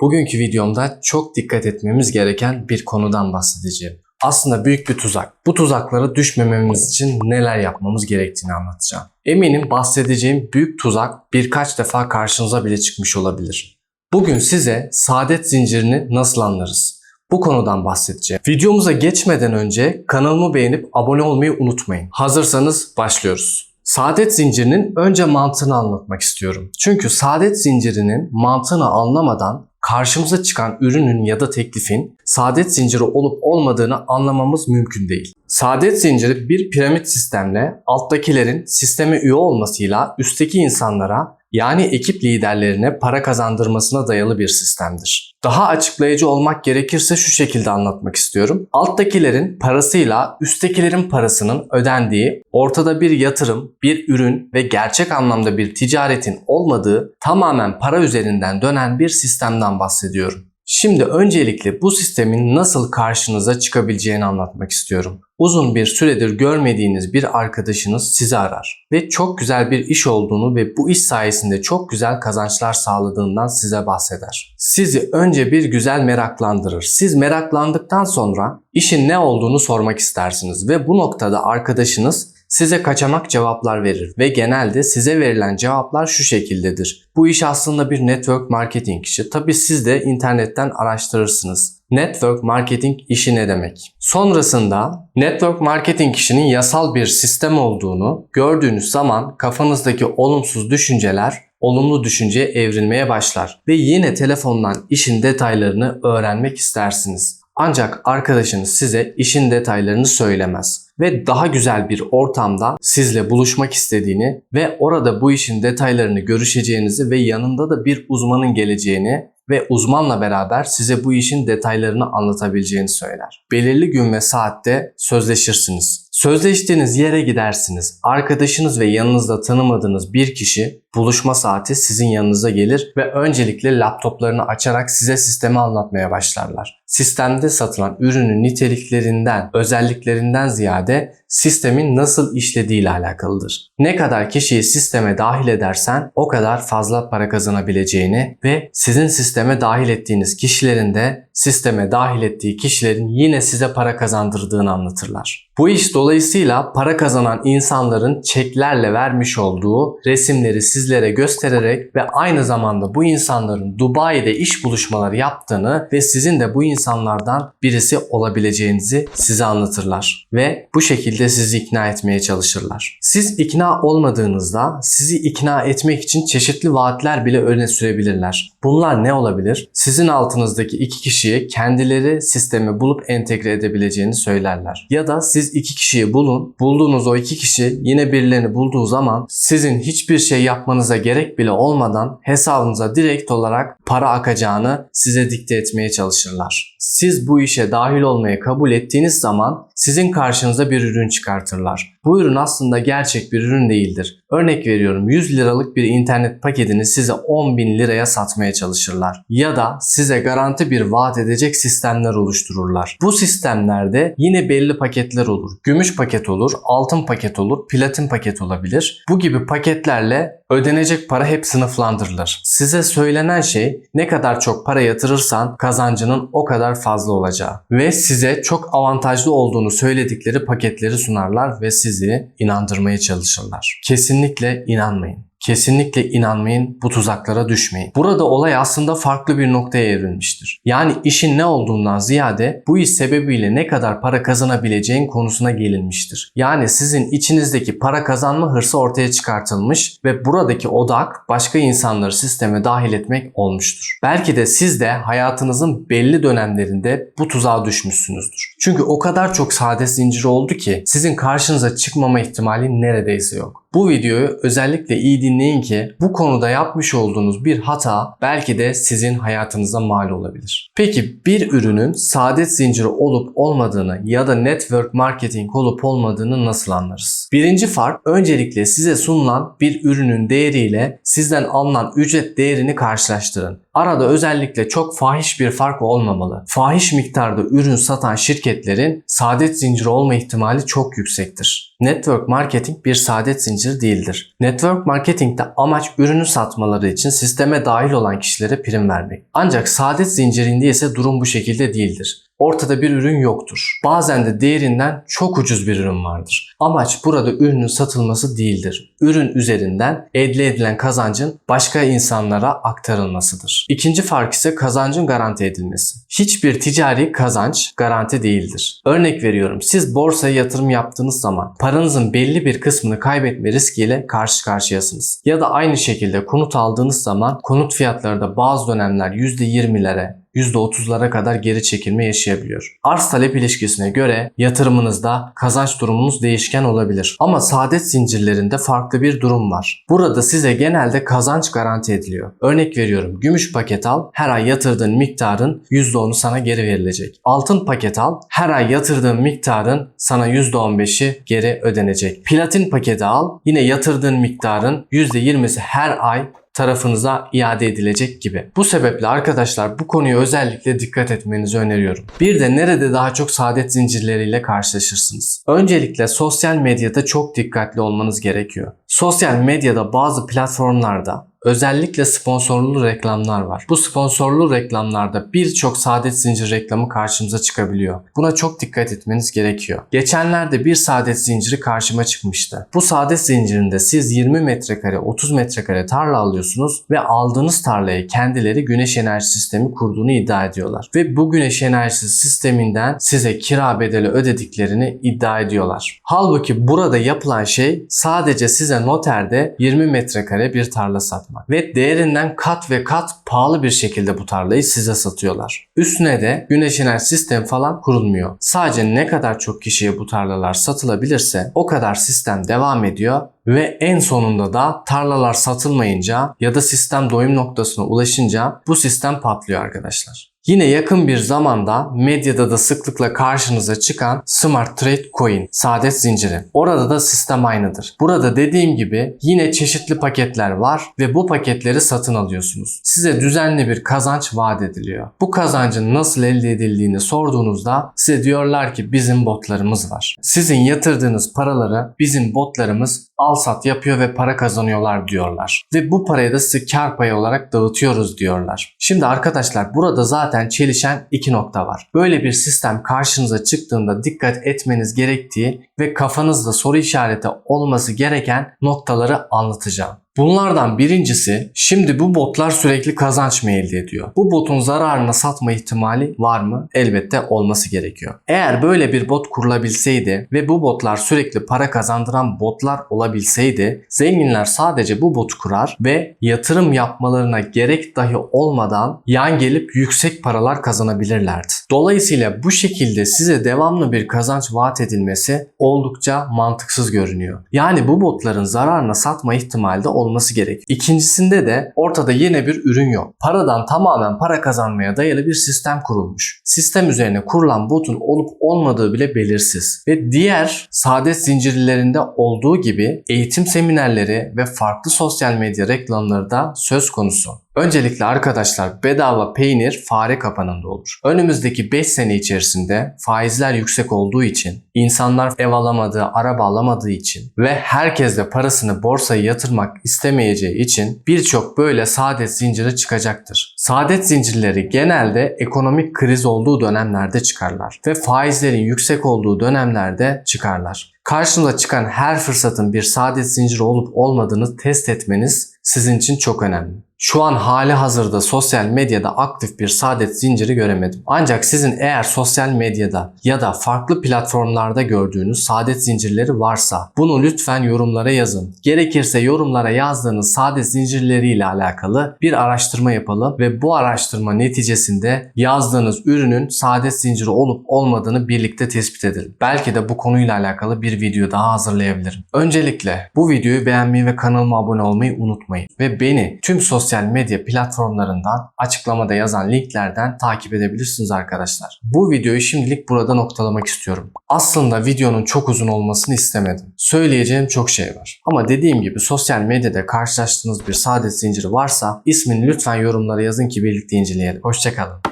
Bugünkü videomda çok dikkat etmemiz gereken bir konudan bahsedeceğim. Aslında büyük bir tuzak. Bu tuzaklara düşmememiz için neler yapmamız gerektiğini anlatacağım. Eminim bahsedeceğim büyük tuzak birkaç defa karşınıza bile çıkmış olabilir. Bugün size saadet zincirini nasıl anlarız? Bu konudan bahsedeceğim. Videomuza geçmeden önce kanalımı beğenip abone olmayı unutmayın. Hazırsanız başlıyoruz. Saadet zincirinin önce mantığını anlatmak istiyorum. Çünkü saadet zincirinin mantığını anlamadan karşımıza çıkan ürünün ya da teklifin saadet zinciri olup olmadığını anlamamız mümkün değil. Saadet zinciri bir piramit sistemle alttakilerin sisteme üye olmasıyla üstteki insanlara yani ekip liderlerine para kazandırmasına dayalı bir sistemdir. Daha açıklayıcı olmak gerekirse şu şekilde anlatmak istiyorum. Alttakilerin parasıyla üsttekilerin parasının ödendiği, ortada bir yatırım, bir ürün ve gerçek anlamda bir ticaretin olmadığı tamamen para üzerinden dönen bir sistemden bahsediyorum. Şimdi öncelikle bu sistemin nasıl karşınıza çıkabileceğini anlatmak istiyorum. Uzun bir süredir görmediğiniz bir arkadaşınız sizi arar ve çok güzel bir iş olduğunu ve bu iş sayesinde çok güzel kazançlar sağladığından size bahseder. Sizi önce bir güzel meraklandırır. Siz meraklandıktan sonra işin ne olduğunu sormak istersiniz ve bu noktada arkadaşınız size kaçamak cevaplar verir ve genelde size verilen cevaplar şu şekildedir. Bu iş aslında bir network marketing işi. Tabi siz de internetten araştırırsınız. Network marketing işi ne demek? Sonrasında network marketing işinin yasal bir sistem olduğunu gördüğünüz zaman kafanızdaki olumsuz düşünceler olumlu düşünceye evrilmeye başlar ve yine telefondan işin detaylarını öğrenmek istersiniz. Ancak arkadaşınız size işin detaylarını söylemez ve daha güzel bir ortamda sizle buluşmak istediğini ve orada bu işin detaylarını görüşeceğinizi ve yanında da bir uzmanın geleceğini ve uzmanla beraber size bu işin detaylarını anlatabileceğini söyler. Belirli gün ve saatte sözleşirsiniz. Sözleştiğiniz yere gidersiniz. Arkadaşınız ve yanınızda tanımadığınız bir kişi buluşma saati sizin yanınıza gelir ve öncelikle laptoplarını açarak size sistemi anlatmaya başlarlar. Sistemde satılan ürünün niteliklerinden, özelliklerinden ziyade sistemin nasıl işlediği ile alakalıdır. Ne kadar kişiyi sisteme dahil edersen o kadar fazla para kazanabileceğini ve sizin sisteme dahil ettiğiniz kişilerin de sisteme dahil ettiği kişilerin yine size para kazandırdığını anlatırlar. Bu iş dolayısıyla para kazanan insanların çeklerle vermiş olduğu resimleri sizlere göstererek ve aynı zamanda bu insanların Dubai'de iş buluşmaları yaptığını ve sizin de bu insanlardan birisi olabileceğinizi size anlatırlar. Ve bu şekilde sizi ikna etmeye çalışırlar. Siz ikna olmadığınızda sizi ikna etmek için çeşitli vaatler bile öne sürebilirler. Bunlar ne olabilir? Sizin altınızdaki iki kişiyi kendileri sistemi bulup entegre edebileceğini söylerler. Ya da siz iki kişiyi bulun, bulduğunuz o iki kişi yine birilerini bulduğu zaman sizin hiçbir şey yapmanıza gerek bile olmadan hesabınıza direkt olarak para akacağını size dikte etmeye çalışırlar. Siz bu işe dahil olmaya kabul ettiğiniz zaman sizin karşınıza bir ürün çıkartırlar. Bu ürün aslında gerçek bir ürün değildir. Örnek veriyorum 100 liralık bir internet paketini size 10 bin liraya satmaya çalışırlar. Ya da size garanti bir vaat edecek sistemler oluştururlar. Bu sistemlerde yine belli paketler olur. Gümüş paket olur, altın paket olur, platin paket olabilir. Bu gibi paketlerle ödenecek para hep sınıflandırılır. Size söylenen şey ne kadar çok para yatırırsan kazancının o kadar fazla olacağı ve size çok avantajlı olduğunu söyledikleri paketleri sunarlar ve sizi inandırmaya çalışırlar. Kesinlikle inanmayın. Kesinlikle inanmayın, bu tuzaklara düşmeyin. Burada olay aslında farklı bir noktaya evrilmiştir. Yani işin ne olduğundan ziyade bu iş sebebiyle ne kadar para kazanabileceğin konusuna gelinmiştir. Yani sizin içinizdeki para kazanma hırsı ortaya çıkartılmış ve buradaki odak başka insanları sisteme dahil etmek olmuştur. Belki de siz de hayatınızın belli dönemlerinde bu tuzağa düşmüşsünüzdür. Çünkü o kadar çok saadet zinciri oldu ki sizin karşınıza çıkmama ihtimali neredeyse yok. Bu videoyu özellikle iyi dinleyin ki bu konuda yapmış olduğunuz bir hata belki de sizin hayatınıza mal olabilir. Peki bir ürünün saadet zinciri olup olmadığını ya da network marketing olup olmadığını nasıl anlarız? Birinci fark öncelikle size sunulan bir ürünün değeriyle sizden alınan ücret değerini karşılaştırın. Arada özellikle çok fahiş bir fark olmamalı. Fahiş miktarda ürün satan şirketlerin saadet zinciri olma ihtimali çok yüksektir. Network marketing bir saadet zinciri değildir. Network marketingde amaç ürünü satmaları için sisteme dahil olan kişilere prim vermek. Ancak saadet zincirinde ise durum bu şekilde değildir. Ortada bir ürün yoktur. Bazen de değerinden çok ucuz bir ürün vardır. Amaç burada ürünün satılması değildir. Ürün üzerinden elde edilen kazancın başka insanlara aktarılmasıdır. İkinci fark ise kazancın garanti edilmesi. Hiçbir ticari kazanç garanti değildir. Örnek veriyorum siz borsaya yatırım yaptığınız zaman paranızın belli bir kısmını kaybetme riskiyle karşı karşıyasınız. Ya da aynı şekilde konut aldığınız zaman konut fiyatları da bazı dönemler %20'lere, %30'lara kadar geri çekilme yaşayabiliyor. Arz talep ilişkisine göre yatırımınızda kazanç durumunuz değişken olabilir. Ama saadet zincirlerinde farklı bir durum var. Burada size genelde kazanç garanti ediliyor. Örnek veriyorum gümüş paket al her ay yatırdığın miktarın %10'u sana geri verilecek. Altın paket al her ay yatırdığın miktarın sana %15'i geri ödenecek. Platin paketi al yine yatırdığın miktarın %20'si her ay tarafınıza iade edilecek gibi. Bu sebeple arkadaşlar bu konuya özellikle dikkat etmenizi öneriyorum. Bir de nerede daha çok saadet zincirleriyle karşılaşırsınız? Öncelikle sosyal medyada çok dikkatli olmanız gerekiyor. Sosyal medyada bazı platformlarda özellikle sponsorlu reklamlar var. Bu sponsorlu reklamlarda birçok saadet zincir reklamı karşımıza çıkabiliyor. Buna çok dikkat etmeniz gerekiyor. Geçenlerde bir saadet zinciri karşıma çıkmıştı. Bu saadet zincirinde siz 20 metrekare 30 metrekare tarla alıyorsunuz ve aldığınız tarlayı kendileri güneş enerji sistemi kurduğunu iddia ediyorlar. Ve bu güneş enerjisi sisteminden size kira bedeli ödediklerini iddia ediyorlar. Halbuki burada yapılan şey sadece size noterde 20 metrekare bir tarla satmak ve değerinden kat ve kat pahalı bir şekilde bu tarlayı size satıyorlar. Üstüne de güneş enerji sistem falan kurulmuyor. Sadece ne kadar çok kişiye bu tarlalar satılabilirse o kadar sistem devam ediyor ve en sonunda da tarlalar satılmayınca ya da sistem doyum noktasına ulaşınca bu sistem patlıyor arkadaşlar. Yine yakın bir zamanda medyada da sıklıkla karşınıza çıkan Smart Trade Coin, saadet zinciri. Orada da sistem aynıdır. Burada dediğim gibi yine çeşitli paketler var ve bu paketleri satın alıyorsunuz. Size düzenli bir kazanç vaat ediliyor. Bu kazancın nasıl elde edildiğini sorduğunuzda size diyorlar ki bizim botlarımız var. Sizin yatırdığınız paraları bizim botlarımız al sat yapıyor ve para kazanıyorlar diyorlar. Ve bu parayı da size kar payı olarak dağıtıyoruz diyorlar. Şimdi arkadaşlar burada zaten çelişen iki nokta var. Böyle bir sistem karşınıza çıktığında dikkat etmeniz gerektiği ve kafanızda soru işareti olması gereken noktaları anlatacağım. Bunlardan birincisi şimdi bu botlar sürekli kazanç mı elde ediyor? Bu botun zararına satma ihtimali var mı? Elbette olması gerekiyor. Eğer böyle bir bot kurulabilseydi ve bu botlar sürekli para kazandıran botlar olabilseydi zenginler sadece bu botu kurar ve yatırım yapmalarına gerek dahi olmadan yan gelip yüksek paralar kazanabilirlerdi. Dolayısıyla bu şekilde size devamlı bir kazanç vaat edilmesi oldukça mantıksız görünüyor. Yani bu botların zararına satma ihtimali de olması gerek. İkincisinde de ortada yine bir ürün yok. Paradan tamamen para kazanmaya dayalı bir sistem kurulmuş. Sistem üzerine kurulan botun olup olmadığı bile belirsiz. Ve diğer saadet zincirlerinde olduğu gibi eğitim seminerleri ve farklı sosyal medya reklamları da söz konusu. Öncelikle arkadaşlar bedava peynir fare kapanında olur. Önümüzdeki 5 sene içerisinde faizler yüksek olduğu için, insanlar ev alamadığı, araba alamadığı için ve herkes de parasını borsaya yatırmak istemeyeceği için birçok böyle saadet zinciri çıkacaktır. Saadet zincirleri genelde ekonomik kriz olduğu dönemlerde çıkarlar ve faizlerin yüksek olduğu dönemlerde çıkarlar. Karşınıza çıkan her fırsatın bir saadet zinciri olup olmadığını test etmeniz sizin için çok önemli. Şu an hali hazırda sosyal medyada aktif bir saadet zinciri göremedim. Ancak sizin eğer sosyal medyada ya da farklı platformlarda gördüğünüz saadet zincirleri varsa bunu lütfen yorumlara yazın. Gerekirse yorumlara yazdığınız saadet zincirleriyle alakalı bir araştırma yapalım ve bu araştırma neticesinde yazdığınız ürünün saadet zinciri olup olmadığını birlikte tespit edelim. Belki de bu konuyla alakalı bir video daha hazırlayabilirim. Öncelikle bu videoyu beğenmeyi ve kanalıma abone olmayı unutmayın. Ve beni tüm sosyal medya platformlarından açıklamada yazan linklerden takip edebilirsiniz arkadaşlar. Bu videoyu şimdilik burada noktalamak istiyorum. Aslında videonun çok uzun olmasını istemedim. Söyleyeceğim çok şey var. Ama dediğim gibi sosyal medyada karşılaştığınız bir saadet zinciri varsa ismini lütfen yorumlara yazın ki birlikte inceleyelim. Hoşçakalın.